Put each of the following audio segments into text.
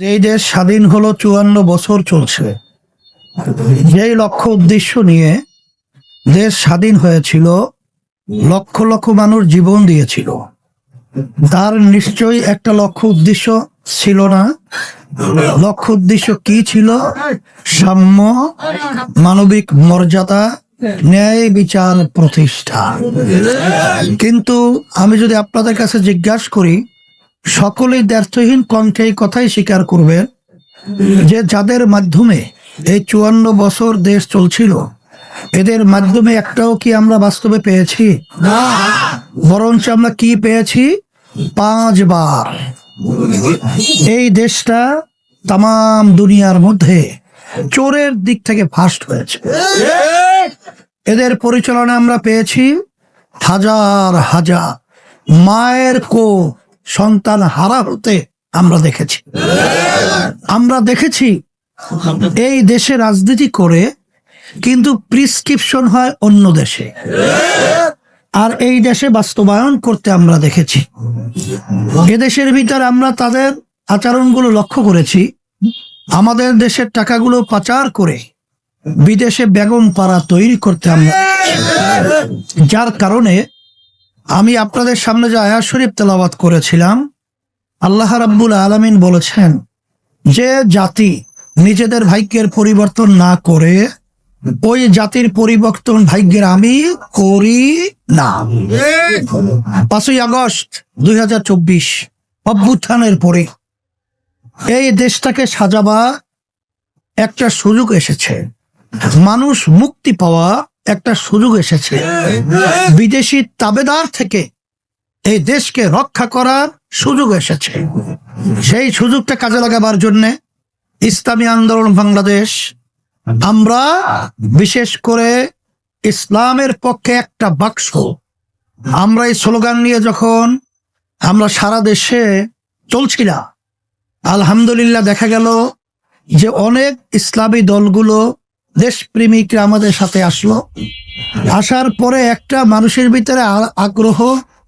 এই দেশ স্বাধীন হলো চুয়ান্ন বছর চলছে, যেই লক্ষ্য উদ্দেশ্য নিয়ে দেশ স্বাধীন হয়েছিল, লক্ষ লক্ষ মানুষ জীবন দিয়েছিল, তার নিশ্চয়ই একটা লক্ষ্য উদ্দেশ্য ছিল না। লক্ষ্য উদ্দেশ্য কি ছিল? সাম্য, মানবিক মর্যাদা, ন্যায় বিচার প্রতিষ্ঠা। কিন্তু আমি যদি আপনাদের কাছে জিজ্ঞাসা করি সকলেই দ্ব্যর্থহীন কণ্ঠে এই কথাই স্বীকার করবেন যে যাদের মাধ্যমে এই চুয়ান্ন বছর দেশ চলছিল এদের মাধ্যমে একটাও কি আমরা বাস্তবে পেয়েছি? বরঞ্চ আমরা কি পেয়েছি? পাঁচবার। এই দেশটা তাম দুনিয়ার মধ্যে চোরের দিক থেকে ফার্স্ট হয়েছে। এদের পরিচালনা আমরা পেয়েছি হাজার হাজার মায়ের কো সন্তান হারা হতে আমরা দেখেছি। আমরা দেখেছি, এই দেশে রাজনীতি করে কিন্তু প্রিসক্রিপশন হয় অন্য দেশে। আর এই দেশে বাস্তবায়ন করতে আমরা দেখেছি। এদেশের ভিতর আমরা তাদের আচরণগুলো লক্ষ্য করেছি। আমাদের দেশের টাকাগুলো পাচার করে বিদেশে বেগম পাড়া তৈরি করতে আমরা যার কারণে আমি আপনাদের সামনে যে আয়া শরীফ তেলাওয়াত করেছিলাম, আল্লাহ রাব্বুল আলামিন বলেছেন, যে জাতি নিজেদের ভাগ্যের পরিবর্তন না করে, ওই জাতির পরিবর্তন ভাগ্যের আমি করি না। পাঁচই আগস্ট দুই হাজার চব্বিশ, অভ্যুত্থানের পরে এই দেশটাকে সাজাবা একটা সুযোগ এসেছে। মানুষ মুক্তি পাওয়া একটা সুযোগ এসেছে। বিদেশি তাবেদার থেকে এই দেশকে রক্ষা করার সুযোগ এসেছে। সেই সুযোগটা কাজে লাগাবার জন্য ইসলামী আন্দোলন বাংলাদেশ, আমরা বিশেষ করে ইসলামের পক্ষে একটা বাক্স। আমরা এই স্লোগান নিয়ে যখন আমরা সারা দেশে চলছিলাম, আলহামদুলিল্লাহ দেখা গেল যে অনেক ইসলামী দলগুলো দেশপ্রেমিকরা আমাদের সাথে আসলো। আসার পরে একটা মানুষের ভিতরে আগ্রহ,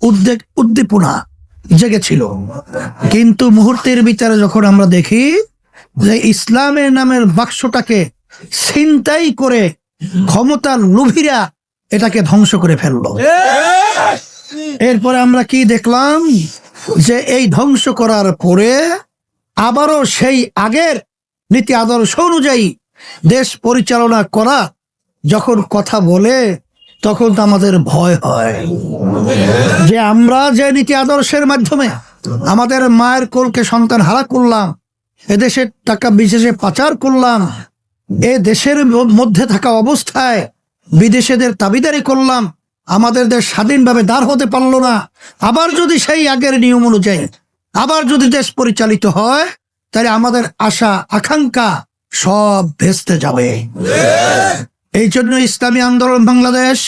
উদ্বেগ, উদ্দীপনা জেগেছিল। কিন্তু মুহূর্তের ভিতরে যখন আমরা দেখি যে ইসলামের নামের বাক্সটাকে ছিনতাই করে ক্ষমতার লোভীরা এটাকে ধ্বংস করে ফেলল। এরপরে আমরা কি দেখলাম যে এই ধ্বংস করার পরে আবারও সেই আগের নীতি, আদর্শ অনুযায়ী দেশ পরিচালনা করা যখন কথা বলে, তখন তো আমাদের ভয় হয়। যে আমরা যে নীতি আদর্শের মাধ্যমে আমাদের মায়ের কোলকে সন্তান হারা করলাম, এদেশের টাকা বিশেষে পাচার করলাম, এ দেশের মধ্যে থাকা অবস্থায় বিদেশেদের দাবিদারি করলাম, আমাদের দেশ স্বাধীনভাবে দাঁড় হতে পারল না। আবার যদি সেই আগের নিয়ম অনুযায়ী, আবার যদি দেশ পরিচালিত হয়, তাহলে আমাদের আশা, আকাঙ্ক্ষা সব ভেস্তে যাবে। এই জন্য ইসলামী আন্দোলন বাংলাদেশ,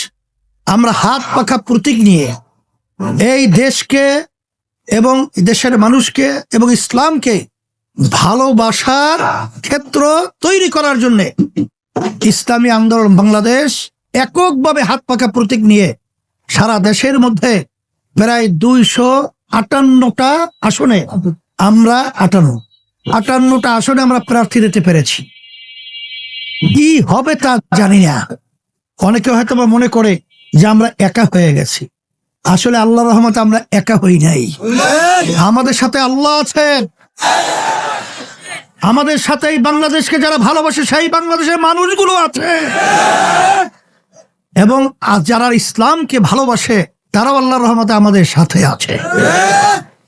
আমরা হাত পাখা প্রতীক নিয়ে এই দেশকে এবং দেশের মানুষকে এবং ইসলামকে ভালোবাসার ক্ষেত্র তৈরি করার জন্য ইসলামী আন্দোলন বাংলাদেশ এককভাবে হাত পাখা প্রতীক নিয়ে সারা দেশের মধ্যে প্রায় দুইশো আটান্নটা আসনে আমরা আটান্ন আটান্নটা আসনে আমরা প্রার্থী দিতে পেরেছি। কি হবে তা জানি না। অনেকে হয়তো বা মনে করে যে আমরা একা হয়ে গেছি। আসলে আল্লাহ রহমতে আমরা একা হই নাই। আমাদের সাথে আল্লাহ আছেন। আমাদের সাথে এই বাংলাদেশকে যারা ভালোবাসে, সেই বাংলাদেশের মানুষগুলো আছে। এবং যারা ইসলামকে ভালোবাসে, তারাও আল্লাহর রহমতে আমাদের সাথে আছে।